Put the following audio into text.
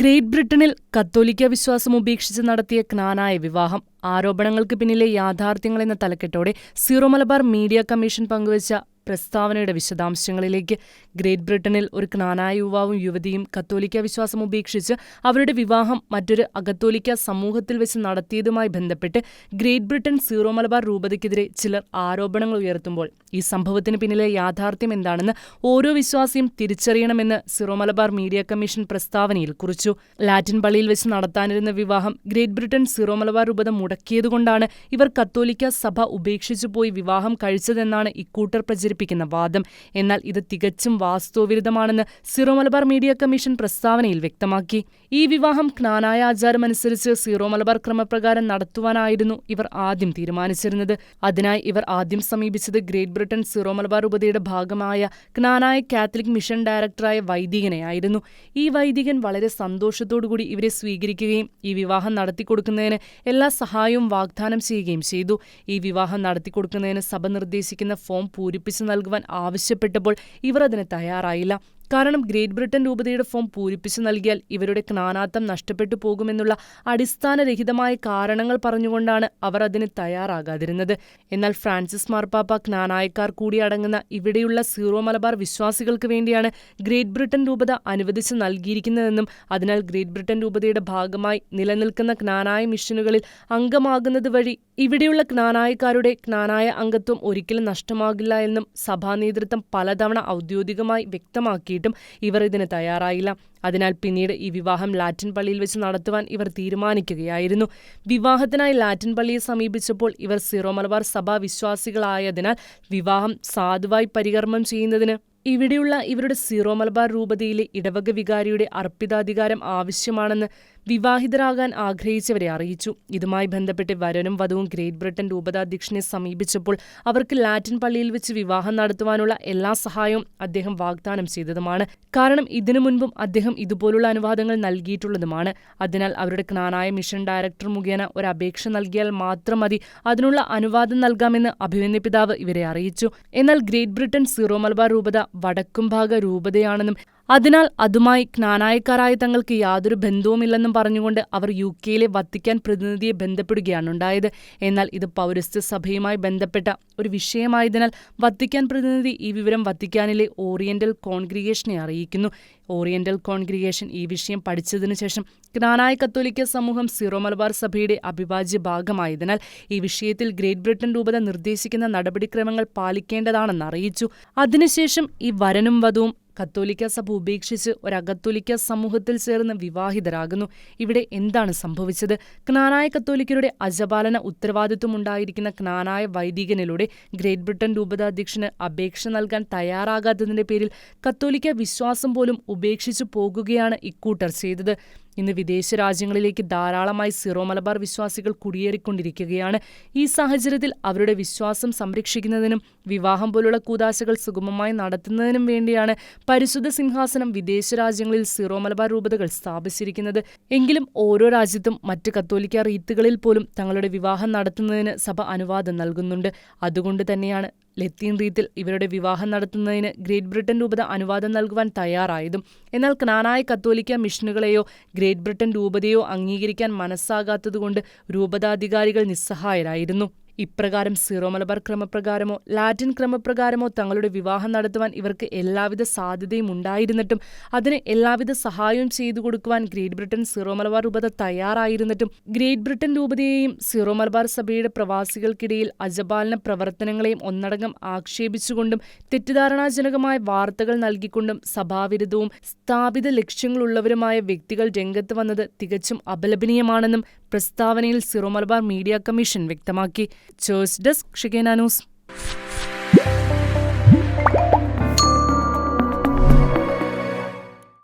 Great ബ്രിട്ടനിൽ കത്തോലിക്ക വിശ്വാസം ഉപേക്ഷിച്ച് നടത്തിയ ക്നാനായ വിവാഹം. ആരോപണങ്ങൾക്ക് പിന്നിലെ യാഥാർത്ഥ്യങ്ങളെന്ന തലക്കെട്ടോടെ സീറോ മലബാർ മീഡിയ കമ്മീഷൻ പങ്കുവച്ച പ്രസ്താവനയുടെ വിശദാംശങ്ങളിലേക്ക്. ഗ്രേറ്റ് ബ്രിട്ടനിൽ ഒരു ക്നാനായ യുവാവും യുവതിയും കത്തോലിക്ക വിശ്വാസം ഉപേക്ഷിച്ച് അവരുടെ വിവാഹം മറ്റൊരു അകത്തോലിക്ക സമൂഹത്തിൽ വെച്ച് നടത്തിയതുമായി ബന്ധപ്പെട്ട് ഗ്രേറ്റ് ബ്രിട്ടൻ സീറോ മലബാർ രൂപതയ്ക്കെതിരെ ചിലർ ആരോപണങ്ങൾ ഉയർത്തുമ്പോൾ ഈ സംഭവത്തിന് പിന്നിലെ യാഥാർത്ഥ്യം എന്താണെന്ന് ഓരോ വിശ്വാസിയും തിരിച്ചറിയണമെന്ന് സീറോ മലബാർ മീഡിയ കമ്മീഷൻ പ്രസ്താവനയിൽ കുറിച്ചു. ലാറ്റിൻ പള്ളിയിൽ വെച്ച് നടത്താനിരുന്ന വിവാഹം ഗ്രേറ്റ് ബ്രിട്ടൻ സീറോ മലബാർ രൂപത മുടക്കിയതുകൊണ്ടാണ് ഇവർ കത്തോലിക്ക സഭ ഉപേക്ഷിച്ചു പോയി വിവാഹം കഴിച്ചതെന്നാണ് ഇക്കൂട്ടർ പ്രചരിപ്പിക്കുന്ന വാദം. എന്നാൽ ഇത് തികച്ചും വാസ്തവവിരുദ്ധമാണെന്ന് സിറോ മലബാർ മീഡിയ കമ്മീഷൻ പ്രസ്താവനയിൽ വ്യക്തമാക്കി. ഈ വിവാഹം ക്നാനായ ആചാരമനുസരിച്ച് സിറോ മലബാർ ക്രമപ്രകാരം നടത്തുവാനായിരുന്നു ഇവർ ആദ്യം തീരുമാനിച്ചിരുന്നത്. അതിനായി ഇവർ ആദ്യം സമീപിച്ചത് ഗ്രേറ്റ് ബ്രിട്ടൻ സിറോ മലബാർ ഉപതിയുടെ ഭാഗമായ ക്നാനായ കാത്തലിക് മിഷൻ ഡയറക്ടറായ വൈദികനെയായിരുന്നു ഈ വൈദികൻ വളരെ സന്തോഷത്തോടുകൂടി ഇവരെ സ്വീകരിക്കുകയും ഈ വിവാഹം നടത്തിക്കൊടുക്കുന്നതിന് എല്ലാ സഹായവും വാഗ്ദാനം ചെയ്യുകയും ചെയ്തു. ഈ വിവാഹം നടത്തിക്കൊടുക്കുന്നതിന് സഭ നിർദ്ദേശിക്കുന്ന ഫോം പൂരിപ്പിച്ചു നൽകുവാൻ ആവശ്യപ്പെട്ടപ്പോൾ ഇവർ അതിന് തയ്യാറായില്ല. കാരണം ഗ്രേറ്റ് ബ്രിട്ടൻ രൂപതയുടെ ഫോം പൂരിപ്പിച്ചു നൽകിയാൽ ഇവരുടെ ജ്ഞാനാർത്ഥം നഷ്ടപ്പെട്ടു പോകുമെന്നുള്ള അടിസ്ഥാനരഹിതമായ കാരണങ്ങൾ പറഞ്ഞുകൊണ്ടാണ് അവർ അതിന് തയ്യാറാകാതിരുന്നത്. എന്നാൽ ഫ്രാൻസിസ് മാർപ്പാപ്പ ജ്ഞാനായക്കാർ കൂടി അടങ്ങുന്ന ഇവിടെയുള്ള സീറോ മലബാർ വിശ്വാസികൾക്ക് വേണ്ടിയാണ് ഗ്രേറ്റ് ബ്രിട്ടൻ രൂപത അനുവദിച്ച് നൽകിയിരിക്കുന്നതെന്നും അതിനാൽ ഗ്രേറ്റ് ബ്രിട്ടൻ രൂപതയുടെ ഭാഗമായി നിലനിൽക്കുന്ന ജ്ഞാനായ മിഷനുകളിൽ അംഗമാകുന്നത് വഴി ഇവിടെയുള്ള ജ്ഞാനായക്കാരുടെ ജ്ഞാനായ അംഗത്വം ഒരിക്കലും നഷ്ടമാകില്ല എന്നും സഭാ നേതൃത്വം പലതവണ ഔദ്യോഗികമായി വ്യക്തമാക്കിയിട്ടും ഇവർ ഇതിന് തയ്യാറായില്ല. അതിനാൽ പിന്നീട് ഈ വിവാഹം ലാറ്റിൻ പള്ളിയിൽ വെച്ച് നടത്തുവാൻ ഇവർ തീരുമാനിക്കുകയായിരുന്നു. വിവാഹത്തിനായി ലാറ്റിൻ പള്ളിയെ സമീപിച്ചപ്പോൾ ഇവർ സിറോ മലബാർ സഭാ വിശ്വാസികളായതിനാൽ വിവാഹം സാധുവായി പരികർമ്മം ചെയ്യുന്നതിന് ഇവിടെയുള്ള ഇവരുടെ സീറോ മലബാർ രൂപതയിലെ ഇടവക വികാരിയുടെ അർപ്പിതാധികാരം ആവശ്യമാണെന്ന് വിവാഹിതരാകാൻ ആഗ്രഹിച്ചവരെ അറിയിച്ചു. ഇതുമായി ബന്ധപ്പെട്ട് വരനും വധുവും ഗ്രേറ്റ് ബ്രിട്ടൻ രൂപതാധ്യക്ഷനെ സമീപിച്ചപ്പോൾ അവർക്ക് ലാറ്റിൻ പള്ളിയിൽ വെച്ച് വിവാഹം നടത്തുവാനുള്ള എല്ലാ സഹായവും അദ്ദേഹം വാഗ്ദാനം ചെയ്തതുമാണ്. കാരണം ഇതിനു മുൻപും അദ്ദേഹം ഇതുപോലുള്ള അനുവാദങ്ങൾ നൽകിയിട്ടുള്ളതുമാണ്. അതിനാൽ അവരുടെ ക്നാനായ മിഷൻ ഡയറക്ടർ മുഖേന ഒരു അപേക്ഷ നൽകിയാൽ മാത്രം മതി. അതിനുള്ള അനുവാദം നൽകാമെന്ന് അഭിമന്യ പിതാവ് ഇവരെ അറിയിച്ചു. എന്നാൽ ഗ്രേറ്റ് ബ്രിട്ടൻ സീറോ മലബാർ രൂപത വടക്കും ഭാഗ രൂപതയാണെന്നും അതിനാൽ അതുമായി ജ്ഞാനായക്കാരായ തങ്ങൾക്ക് യാതൊരു ബന്ധവുമില്ലെന്നും പറഞ്ഞുകൊണ്ട് അവർ യു കെയിലെ വത്തിക്കാൻ പ്രതിനിധിയെ ബന്ധപ്പെടുകയാണുണ്ടായത് എന്നാൽ ഇത് പൗരസ്ത്യ സഭയുമായി ബന്ധപ്പെട്ട ഒരു വിഷയമായതിനാൽ വത്തിക്കാൻ പ്രതിനിധി ഈ വിവരം വത്തിക്കാനിലെ ഓറിയന്റൽ കോൺഗ്രിഗേഷനെ അറിയിക്കുന്നു. ഓറിയന്റൽ കോൺഗ്രിഗേഷൻ ഈ വിഷയം പഠിച്ചതിനു ശേഷം ജ്ഞാനായ കത്തോലിക്ക സമൂഹം സിറോ മലബാർ സഭയുടെ അവിഭാജ്യ ഭാഗമായതിനാൽ ഈ വിഷയത്തിൽ ഗ്രേറ്റ് ബ്രിട്ടൻ രൂപത നിർദ്ദേശിക്കുന്ന നടപടിക്രമങ്ങൾ പാലിക്കേണ്ടതാണെന്ന് അറിയിച്ചു. അതിനുശേഷം ഈ വരനും വധുവും കത്തോലിക്ക സഭ ഉപേക്ഷിച്ച് ഒരകത്തോലിക്ക സമൂഹത്തിൽ ചേർന്ന് വിവാഹിതരാകുന്നു. ഇവിടെ എന്താണ് സംഭവിച്ചത്? ക്നാനായ കത്തോലിക്കരുടെ അജപാലന ഉത്തരവാദിത്വമുണ്ടായിരിക്കുന്ന ക്നാനായ വൈദികനിലൂടെ ഗ്രേറ്റ് ബ്രിട്ടൻ രൂപതാധ്യക്ഷന് അപേക്ഷ നൽകാൻ തയ്യാറാകാത്തതിന്റെ പേരിൽ കത്തോലിക്ക വിശ്വാസം പോലും ഉപേക്ഷിച്ചു പോകുകയാണ് ഇക്കൂട്ടർ ചെയ്തത്. ഇന്ന് വിദേശ രാജ്യങ്ങളിലേക്ക് ധാരാളമായി സിറോ മലബാർ വിശ്വാസികൾ കുടിയേറിക്കൊണ്ടിരിക്കുകയാണ്. ഈ സാഹചര്യത്തിൽ അവരുടെ വിശ്വാസം സംരക്ഷിക്കുന്നതിനും വിവാഹം പോലുള്ള കൂതാശകൾ സുഗമമായി നടത്തുന്നതിനും വേണ്ടിയാണ് പരിശുദ്ധ സിംഹാസനം വിദേശ രാജ്യങ്ങളിൽ സിറോ മലബാർ രൂപതകൾ സ്ഥാപിച്ചിരിക്കുന്നത്. എങ്കിലും ഓരോ രാജ്യത്തും മറ്റ് കത്തോലിക്ക റീത്തുകളിൽ പോലും തങ്ങളുടെ വിവാഹം നടത്തുന്നതിന് സഭ അനുവാദം നൽകുന്നുണ്ട്. അതുകൊണ്ട് തന്നെയാണ് ലത്തീൻ റീത്തിൽ ഇവരുടെ വിവാഹം നടത്തുന്നതിന് ഗ്രേറ്റ് ബ്രിട്ടൻ രൂപത അനുവാദം നൽകുവാൻ തയ്യാറായതും. എന്നാൽ ക്നാനായ കത്തോലിക്ക മിഷനുകളെയോ ഗ്രേറ്റ് ബ്രിട്ടൻ രൂപതയോ അംഗീകരിക്കാൻ മനസ്സാകാത്തതുകൊണ്ട് രൂപതാധികാരികൾ നിസ്സഹായരായിരുന്നു. ഇപ്രകാരം സീറോ മലബാർ ക്രമപ്രകാരമോ ലാറ്റിൻ ക്രമപ്രകാരമോ തങ്ങളുടെ വിവാഹം നടത്തുവാൻ ഇവർക്ക് എല്ലാവിധ സാധ്യതയും ഉണ്ടായിരുന്നിട്ടും അതിന് എല്ലാവിധ സഹായവും ചെയ്തു കൊടുക്കുവാൻ ഗ്രേറ്റ് ബ്രിട്ടൻ സീറോ മലബാർ രൂപത തയ്യാറായിരുന്നിട്ടും ഗ്രേറ്റ് ബ്രിട്ടൻ രൂപതയെയും സീറോ മലബാർ സഭയുടെ പ്രവാസികൾക്കിടയിൽ അജപാലന പ്രവർത്തനങ്ങളെയും ഒന്നടങ്കം ആക്ഷേപിച്ചുകൊണ്ടും തെറ്റിദ്ധാരണാജനകമായ വാർത്തകൾ നൽകിക്കൊണ്ടും സഭാവിരുദ്ധവും സ്ഥാപിത ലക്ഷ്യങ്ങളുള്ളവരുമായ വ്യക്തികൾ രംഗത്ത് വന്നത് തികച്ചും അപലപനീയമാണെന്നും പ്രസ്താവനയിൽ സിറോ മലബാർ മീഡിയ കമ്മീഷൻ വ്യക്തമാക്കി. Church's desk Shekinah news.